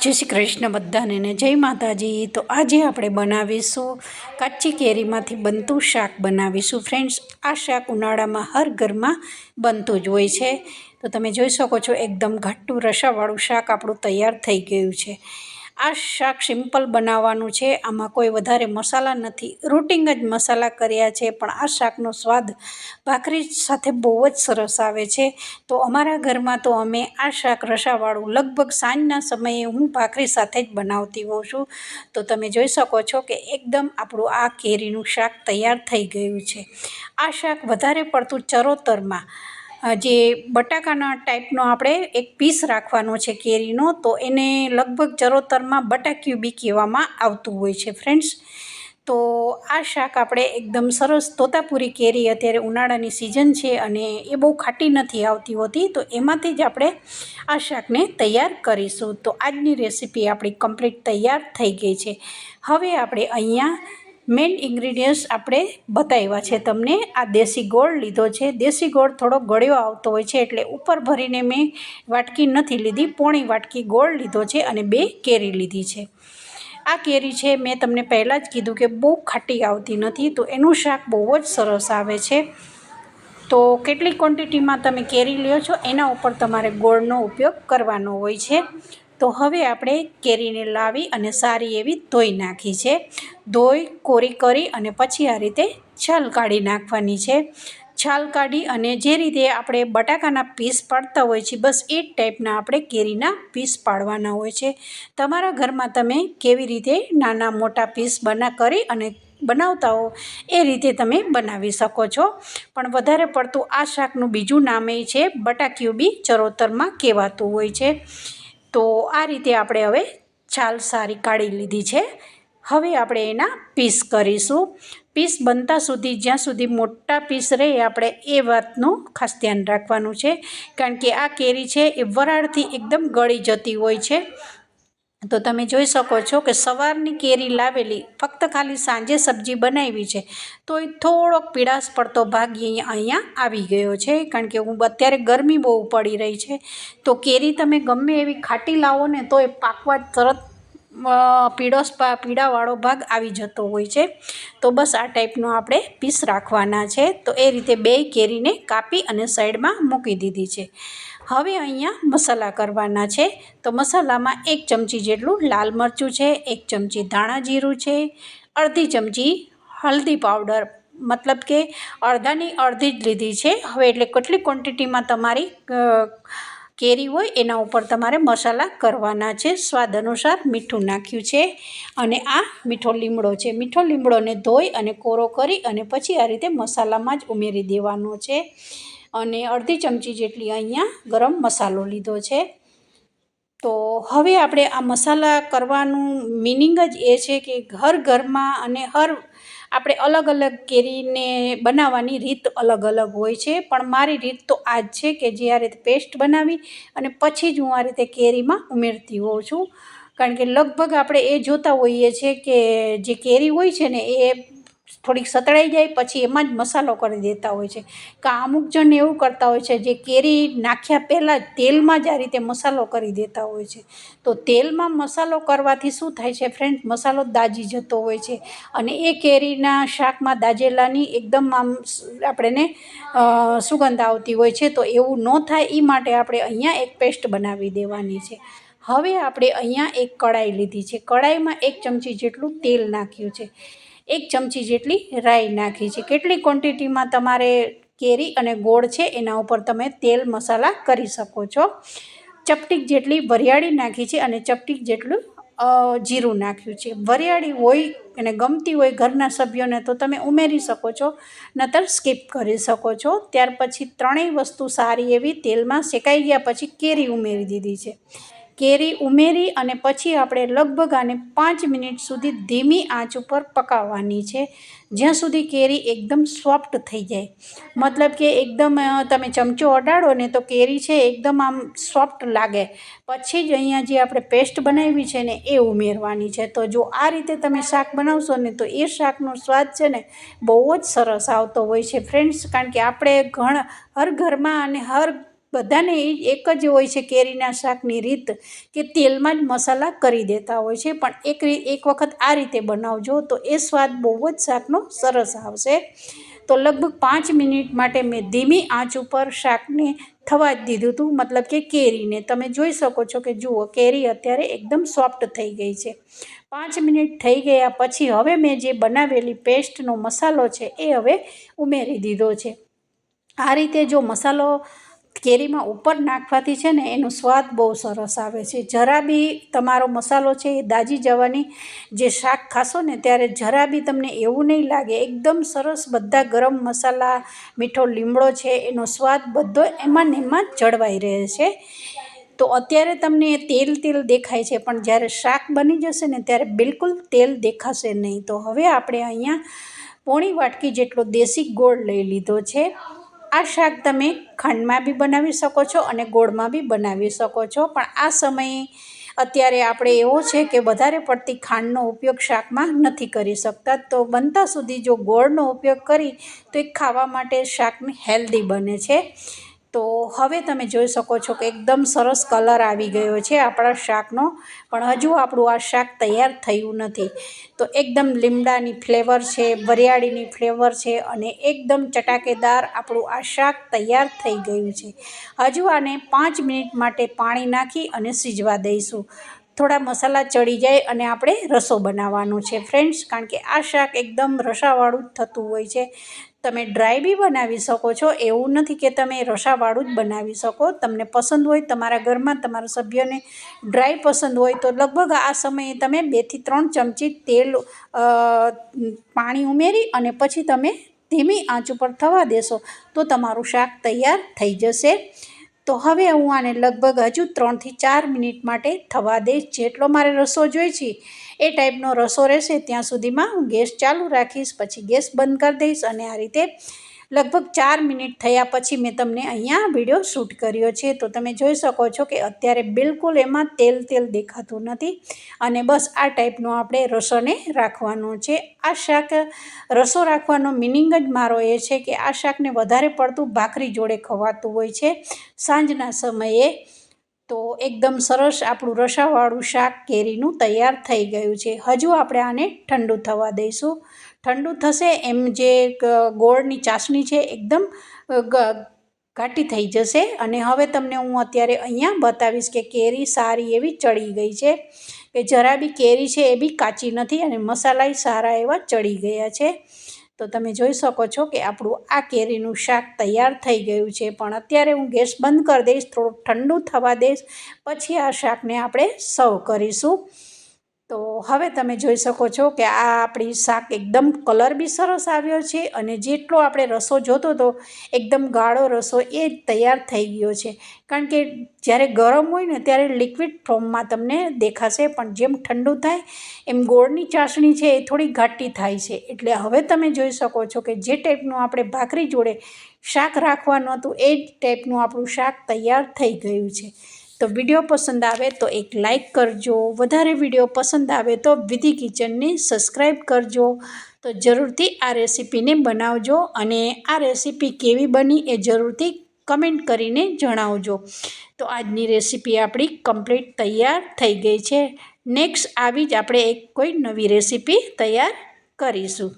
જય શ્રી કૃષ્ણ બધાને જય માતાજી. તો આજે આપણે બનાવીશું કાચી કેરીમાંથી બનતું શાક બનાવીશું. ફ્રેન્ડ્સ, આ શાક ઉનાળામાં હર ઘરમાં બનતું જ હોય છે. તો તમે જોઈ શકો છો, એકદમ ઘટ્ટું રસાવાળું શાક આપણું તૈયાર થઈ ગયું છે. આ શાક સિમ્પલ બનાવવાનું છે. આમાં કોઈ વધારે મસાલા નથી. રૂટિંગ જ મસાલા કર્યા છે, પણ આ શાકનો સ્વાદ ભાખરી સાથે બહુ જ સરસ આવે છે. તો અમારા ઘરમાં તો અમે આ શાક રસાવાળું લગભગ સાંજના સમયે હું ભાખરી સાથે જ બનાવતી હોઉં છું. તો તમે જોઈ શકો છો કે એકદમ આપણું આ કેરીનું શાક તૈયાર થઈ ગયું છે. આ શાક વધારે પડતું ચરોતરમાં જે બટાકાના ટાઈપનો આપણે એક પીસ રાખવાનો છે કેરીનો, તો એને લગભગ ચરોતરમાં બટાક્યુબી કહેવામાં આવતું હોય છે ફ્રેન્ડ્સ. તો આ શાક આપણે એકદમ સરસ તોતાપુરી કેરી અત્યારે ઉનાળાની સિઝન છે અને એ બહુ ખાટી નથી આવતી હોતી, તો એમાંથી જ આપણે આ શાકને તૈયાર કરીશું. તો આજની રેસીપી આપણી કમ્પ્લીટ તૈયાર થઈ ગઈ છે. હવે આપણે અહીંયા મેઇન ઇન્ગ્રીડિયન્ટ્સ આપણે બતાવ્યા છે તમને. આ દેશી ગોળ લીધો છે. દેશી ગોળ થોડો ગળ્યો આવતો હોય છે એટલે ઉપર ભરીને મેં વાટકી નથી લીધી, પોણી વાટકી ગોળ લીધો છે અને બે કેરી લીધી છે. આ કેરી છે, મેં તમને પહેલાં જ કીધું કે બહુ ખાટી આવતી નથી, તો એનું શાક બહુ જ સરસ આવે છે. તો કેટલી ક્વોન્ટિટીમાં તમે કેરી લ્યો છો, એના ઉપર તમારે ગોળનો ઉપયોગ કરવાનો હોય છે. તો હવે આપણે કેરીને લાવી અને સારી એવી ધોઈ નાખી છે. ધોઈ, કોરી કરી અને પછી આ રીતે છાલ કાઢી નાખવાની છે. છાલ કાઢી અને જે રીતે આપણે બટાકાના પીસ પાડતા હોય છે, બસ એ ટાઈપના આપણે કેરીના પીસ પાડવાના હોય છે. તમારા ઘરમાં તમે કેવી રીતે નાના મોટા પીસ બના કરી અને બનાવતા હો, એ રીતે તમે બનાવી શકો છો. પણ વધારે પડતું આ શાકનું બીજું નામ એ છે બટાક્યુબી ચરોતરમાં કહેવાતું હોય છે. તો આ રીતે આપણે હવે છાલ સારી કાઢી લીધી છે. હવે આપણે એના પીસ કરીશું. પીસ બનતા સુધી, જ્યાં સુધી મોટા પીસ રહે, આપણે એ વાતનું ખાસ ધ્યાન રાખવાનું છે. કારણ કે આ કેરી છે, એ વરાળથી એકદમ ગળી જતી હોય છે. તો તમે જોઈ શકો છો કે સવારની કેરી લાવેલી, ફક્ત ખાલી સાંજે સબ્જી બનાવી છે તો એ થોડોક પીળાશ પડતો ભાગ અહીંયા આવી ગયો છે, કારણ કે હું અત્યારે ગરમી બહુ પડી રહી છે. તો કેરી તમે ગમે એવી ખાટી લાવો ને તો એ પાકવા તરત પીળોશ પીળાવાળો ભાગ આવી જતો હોય છે. તો બસ આ ટાઈપનો આપણે પીસ રાખવાના છે. તો એ રીતે બે કેરીને કાપી અને સાઈડમાં મૂકી દીધી છે. હવે અહીંયા મસાલા કરવાના છે. તો મસાલામાં એક ચમચી જેટલું લાલ મરચું છે, એક ચમચી ધાણા જીરું છે, અડધી ચમચી હલ્દી પાવડર, મતલબ કે અડધાની અડધી જ લીધી છે. હવે એટલે કેટલી ક્વોન્ટિટીમાં તમારી કેરી હોય એના ઉપર તમારે મસાલા કરવાના છે. સ્વાદ અનુસાર મીઠું નાખ્યું છે અને આ મીઠો લીમડો છે. મીઠો લીમડોને ધોઈ અને કોરો કરી અને પછી આ રીતે મસાલામાં જ ઉમેરી દેવાનો છે. અને અડધી ચમચી જેટલી અહીંયા ગરમ મસાલો લીધો છે. તો હવે આપણે આ મસાલા કરવાનું મિનિંગ જ એ છે કે હર ઘરમાં અને હર આપણે અલગ અલગ કેરીને બનાવવાની રીત અલગ અલગ હોય છે. પણ મારી રીત તો આ જ છે કે જે આ રીતે પેસ્ટ બનાવી અને પછી જ હું આ રીતે કેરીમાં ઉમેરતી હોઉં છું. કારણ કે લગભગ આપણે એ જોતા હોઈએ છીએ કે જે કેરી હોય છે ને એ થોડીક સતળાઈ જાય, પછી એમાં જ મસાલો કરી દેતા હોય છે. કે અમુક જણ એવું કરતા હોય છે, જે કેરી નાખ્યા પહેલાં તેલમાં જ આ રીતે મસાલો કરી દેતા હોય છે. તો તેલમાં મસાલો કરવાથી શું થાય છે ફ્રેન્ડ મસાલો દાજી જતો હોય છે. અને એ કેરીના શાકમાં દાજેલાની એકદમ આમ આપણને સુગંધ આવતી હોય છે. તો એવું ન થાય એ માટે આપણે અહીંયા એક પેસ્ટ બનાવી દેવાની છે. હવે આપણે અહીંયા એક કડાઈ લીધી છે. કડાઈમાં એક ચમચી જેટલું તેલ નાખ્યું છે. એક ચમચી જેટલી રાઈ નાખી છે. કેટલી ક્વોન્ટિટીમાં તમારે કેરી અને ગોળ છે એના ઉપર તમે તેલ મસાલા કરી શકો છો. ચપટીક જેટલી વરિયાળી નાખી છે અને ચપટીક જેટલું જીરું નાખ્યું છે. વરિયાળી હોય અને ગમતી હોય ઘરના સભ્યોને તો તમે ઉમેરી શકો છો, નતર સ્કીપ કરી શકો છો. ત્યાર પછી ત્રણેય વસ્તુ સારી એવી તેલમાં શેકાઈ ગયા પછી કેરી ઉમેરી દીધી છે. કેરી ઉમેરી અને પછી આપણે લગભગ આને પાંચ મિનિટ સુધી ધીમી આંચ ઉપર પકાવવાની છે. જ્યાં સુધી કેરી એકદમ સોફ્ટ થઈ જાય. મતલબ કે એકદમ તમે ચમચો અડાડો ને તો કેરી છે એકદમ આમ સોફ્ટ લાગે. પછી જ અહીંયા જે આપણે પેસ્ટ બનાવી છે ને એ ઉમેરવાની છે. તો જો આ રીતે તમે શાક બનાવશો ને તો એ શાકનો સ્વાદ છે ને બહુ જ સરસ આવતો હોય છે. ફ્રેન્ડ્સ, કારણ કે આપણે ઘણ, હર ઘરમાં અને હર બધાને એ એક જ હોય છે કેરીના શાકની રીત કે તેલમાં જ મસાલા કરી દેતા હોય છે. પણ એક એક વખત આ રીતે બનાવજો તો એ સ્વાદ બહુ જ શાકનો સરસ આવશે. તો લગભગ પાંચ મિનિટ માટે મેં ધીમી આંચ ઉપર શાકને થવા જ દીધું હતું. મતલબ કે કેરીને. તમે જોઈ શકો છો કે જુઓ, કેરી અત્યારે એકદમ સોફ્ટ થઈ ગઈ છે. પાંચ મિનિટ થઈ ગયા પછી હવે મેં જે બનાવેલી પેસ્ટનો મસાલો છે એ હવે ઉમેરી દીધો છે. આ રીતે જો મસાલો કેરીમાં ઉપર નાખવાથી છે ને એનો સ્વાદ બહુ સરસ આવે છે. જરા બી તમારો મસાલો છે એ દાજી જવાની જે શાક ખાશો ને ત્યારે જરા બી તમને એવું નહીં લાગે. એકદમ સરસ બધા ગરમ મસાલા, મીઠો લીમડો છે, એનો સ્વાદ બધો એમાં ને એમાં જળવાઈ રહે છે. તો અત્યારે તમને તેલ તેલ દેખાય છે, પણ જ્યારે શાક બની જશે ને ત્યારે બિલકુલ તેલ દેખાશે નહીં. તો હવે આપણે અહીંયા પોણી વાટકી જેટલો દેશી ગોળ લઈ લીધો છે. આ શાક તમે ખાંડમાં બી બનાવી શકો છો અને ગોળમાં બી બનાવી શકો છો. પણ આ સમયે અત્યારે આપણે એવો છે કે વધારે પડતી ખાંડનો ઉપયોગ શાકમાં નથી કરી શકતા. તો બનતા સુધી જો ગોળનો ઉપયોગ કરી તો એ ખાવા માટે શાકને હેલ્ધી બને છે. તો હવે તમે જોઈ શકો છો કે એકદમ સરસ કલર આવી ગયો છે આપણા શાકનો. પણ હજુ આપણું આ શાક તૈયાર થયું નથી. તો એકદમ લીમડાની ફ્લેવર છે, વરિયાળીની ફ્લેવર છે અને એકદમ ચટાકેદાર આપણું આ શાક તૈયાર થઈ ગયું છે. હજુ આને પાંચ મિનિટ માટે પાણી નાખી અને સીજવા દઈશું. થોડા મસાલા ચડી જાય અને આપણે રસો બનાવવાનો છે ફ્રેન્ડ્સ કારણ કે આ શાક એકદમ રસાવાળું જ થતું હોય છે. તમે ડ્રાય બી બનાવી શકો છો. એવું નથી કે તમે રસાવાળું જ બનાવી શકો. તમને પસંદ હોય, તમારા ઘરમાં તમારા સભ્યને ડ્રાય પસંદ હોય તો લગભગ આ સમયે તમે બેથી ત્રણ ચમચી તેલ પાણી ઉમેરી અને પછી તમે ધીમી આંચ ઉપર થવા દેશો તો તમારું શાક તૈયાર થઈ જશે. તો હવે હું આને લગભગ હજુ ત્રણથી ચાર મિનિટ માટે થવા દઈશ. જેટલો મારે રસો જોઈએ છે, એ ટાઈપનો રસો રહેશે. ત્યાં સુધીમાં હું ગેસ ચાલુ રાખીશ, પછી ગેસ બંધ કરી દઈશ અને આ રીતે લગભગ ચાર મિનિટ થયા પછી મેં તમને અહીંયા વીડિયો શૂટ કર્યો છે. તો તમે જોઈ શકો છો કે અત્યારે બિલકુલ એમાં તેલ તેલ દેખાતું નથી અને બસ આ ટાઈપનો આપણે રસોને રાખવાનો છે. આ શાક, રસો રાખવાનો મિનિંગ જ મારો એ છે કે આ શાકને વધારે પડતું ભાખરી જોડે ખવાતું હોય છે સાંજના સમયે. તો એકદમ સરસ આપણું રસાવાળું શાક કેરીનું તૈયાર થઈ ગયું છે. હજુ આપણે આને ઠંડુ થવા દઈશું. ઠંડુ થશે, એમ જે ગોળની ચાસણી છે, એકદમ ઘાટી થઈ જશે. અને હવે તમને હું અત્યારે અહીંયા બતાવીશ કે કેરી સારી એવી ચડી ગઈ છે. કે જરા બી કેરી છે એ બી કાચી નથી અને મસાલાય સારા એવા ચડી ગયા છે. તો તમે જોઈ શકો છો કે આપણું આ કેરીનું શાક તૈયાર થઈ ગયું છે. પણ અત્યારે હું ગેસ બંધ કરી દઈશ, થોડુંક ઠંડુ થવા દઈશ. પછી આ શાકને આપણે સર્વ કરીશું. તો હવે તમે જોઈ શકો છો કે આ આપણી શાક એકદમ કલર બી સરસ આવ્યો છે અને જેટલો આપણે રસો જોતો હતો, એકદમ ગાળો રસો એ તૈયાર થઈ ગયો છે. કારણ કે જ્યારે ગરમ હોય ને ત્યારે લિક્વિડ ફોર્મમાં તમને દેખાશે, પણ જેમ ઠંડુ થાય, એમ ગોળની ચાસણી છે એ થોડી ઘાટી થાય છે. એટલે હવે તમે જોઈ શકો છો કે જે ટાઈપનું આપણે ભાખરી જોડે શાક રાખવાનું હતું, એ જ ટાઈપનું આપણું શાક તૈયાર થઈ ગયું છે. તો વીડિયો પસંદ આવે તો એક લાઈક કરજો. વધારે વીડિયો પસંદ આવે તો વિધિ કિચનને સબસ્ક્રાઈબ કરજો. તો જરૂરથી આ રેસીપીને બનાવજો અને આ રેસીપી કેવી બની એ જરૂરથી કમેન્ટ કરીને જણાવજો. તો આજની રેસીપી આપણી કમ્પ્લીટ તૈયાર થઈ ગઈ છે. નેક્સ્ટ આવી જ આપણે એક કોઈ નવી રેસીપી તૈયાર કરીશું.